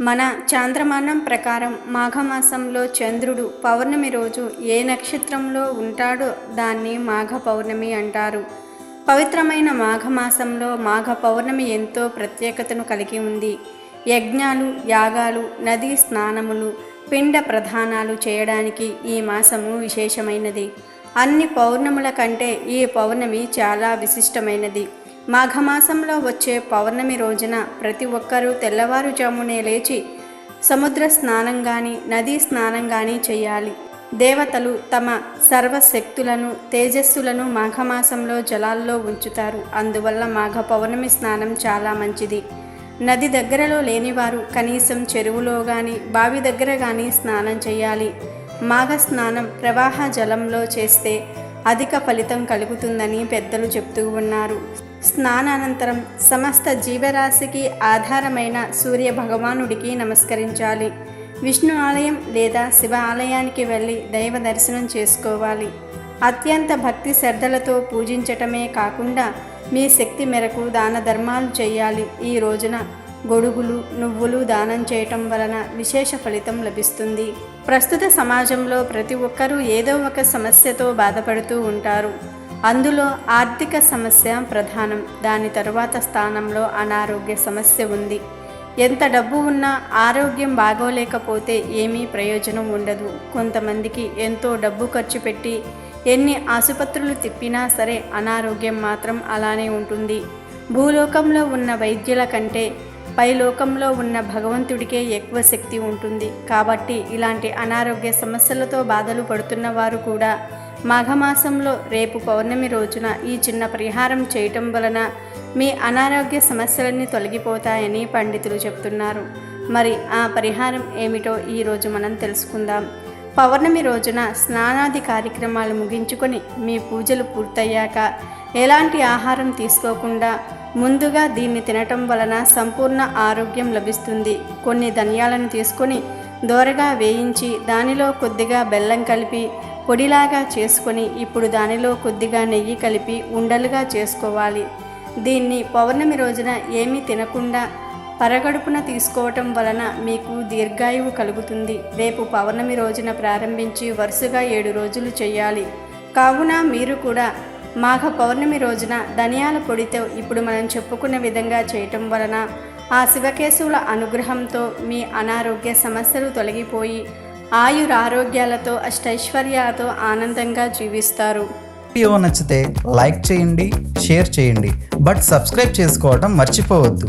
మన చాంద్రమానం ప్రకారం మాఘమాసంలో చంద్రుడు పౌర్ణమి రోజు ఏ నక్షత్రంలో ఉంటాడో దాన్ని మాఘ పౌర్ణమి అంటారు. పవిత్రమైన మాఘమాసంలో మాఘ పౌర్ణమి ఎంతో ప్రత్యేకతను కలిగి ఉంది. యజ్ఞాలు యాగాలు నదీ స్నానములు పిండ ప్రధానాలు చేయడానికి ఈ మాసము విశేషమైనది. అన్ని పౌర్ణముల కంటే ఈ పౌర్ణమి చాలా విశిష్టమైనది. మాఘమాసంలో వచ్చే పౌర్ణమి రోజున ప్రతి ఒక్కరూ తెల్లవారుజామునే లేచి సముద్ర స్నానం కానీ నదీ స్నానం కానీ చేయాలి. దేవతలు తమ సర్వశక్తులను తేజస్సులను మాఘమాసంలో జలాల్లో ఉంచుతారు. అందువల్ల మాఘ పౌర్ణమి స్నానం చాలా మంచిది. నది దగ్గరలో లేనివారు కనీసం చెరువులో కానీ బావి దగ్గర కానీ స్నానం చేయాలి. మాఘ స్నానం ప్రవాహ జలంలో చేస్తే అధిక ఫలితం కలుగుతుందని పెద్దలు చెప్తూ ఉన్నారు. స్నానానంతరం సమస్త జీవరాశికి ఆధారమైన సూర్య భగవానుడికి నమస్కరించాలి. విష్ణు ఆలయం లేదా శివ ఆలయానికి వెళ్ళి దైవ దర్శనం చేసుకోవాలి. అత్యంత భక్తి శ్రద్ధలతో పూజించటమే కాకుండా మీ శక్తి మేరకు దాన ధర్మాలు చేయాలి ఈ రోజున. గొడుగులు నువ్వులు దానం చేయటం వలన విశేష ఫలితం లభిస్తుంది. ప్రస్తుత సమాజంలో ప్రతి ఒక్కరూ ఏదో ఒక సమస్యతో బాధపడుతూ ఉంటారు. అందులో ఆర్థిక సమస్య ప్రధానం. దాని తరువాత స్థానంలో అనారోగ్య సమస్య ఉంది. ఎంత డబ్బు ఉన్నా ఆరోగ్యం బాగోలేకపోతే ఏమీ ప్రయోజనం ఉండదు. కొంతమందికి ఎంతో డబ్బు ఖర్చు పెట్టి ఎన్ని ఆసుపత్రులు తిప్పినా సరే అనారోగ్యం మాత్రం అలానే ఉంటుంది. భూలోకంలో ఉన్న వైద్యుల కంటే పైలోకంలో ఉన్న భగవంతుడికే ఎక్కువ శక్తి ఉంటుంది. కాబట్టి ఇలాంటి అనారోగ్య సమస్యలతో బాధలు పడుతున్న వారు కూడా మాఘమాసంలో రేపు పౌర్ణమి రోజున ఈ చిన్న పరిహారం చేయటం వలన మీ అనారోగ్య సమస్యలన్నీ తొలగిపోతాయని పండితులు చెప్తున్నారు. మరి ఆ పరిహారం ఏమిటో ఈరోజు మనం తెలుసుకుందాం. పౌర్ణమి రోజున స్నానాది కార్యక్రమాలు ముగించుకొని మీ పూజలు పూర్తయ్యాక ఎలాంటి ఆహారం తీసుకోకుండా ముందుగా దీన్ని తినటం వలన సంపూర్ణ ఆరోగ్యం లభిస్తుంది. కొన్ని ధనియాలను తీసుకొని దోరగా వేయించి దానిలో కొద్దిగా బెల్లం కలిపి పొడిలాగా చేసుకొని ఇప్పుడు దానిలో కొద్దిగా నెయ్యి కలిపి ఉండలుగా చేసుకోవాలి. దీన్ని పౌర్ణమి రోజున ఏమీ తినకుండా పరగడుపున తీసుకోవటం వలన మీకు దీర్ఘాయువు కలుగుతుంది. రేపు పౌర్ణమి రోజున ప్రారంభించి వరుసగా ఏడు రోజులు చేయాలి. కావున మీరు కూడా మాఘ పౌర్ణమి రోజున ధనియాల పొడితో ఇప్పుడు మనం చెప్పుకున్న విధంగా చేయటం వలన ఆ శివకేశవుల అనుగ్రహంతో మీ అనారోగ్య సమస్యలు తొలగిపోయి ఆయురారోగ్యాలతో అష్టైశ్వర్యాలతో ఆనందంగా జీవిస్తారు. వీడియో నచ్చితే లైక్ చేయండి షేర్ చేయండి బట్ సబ్స్క్రైబ్ చేసుకోవడం మర్చిపోవద్దు.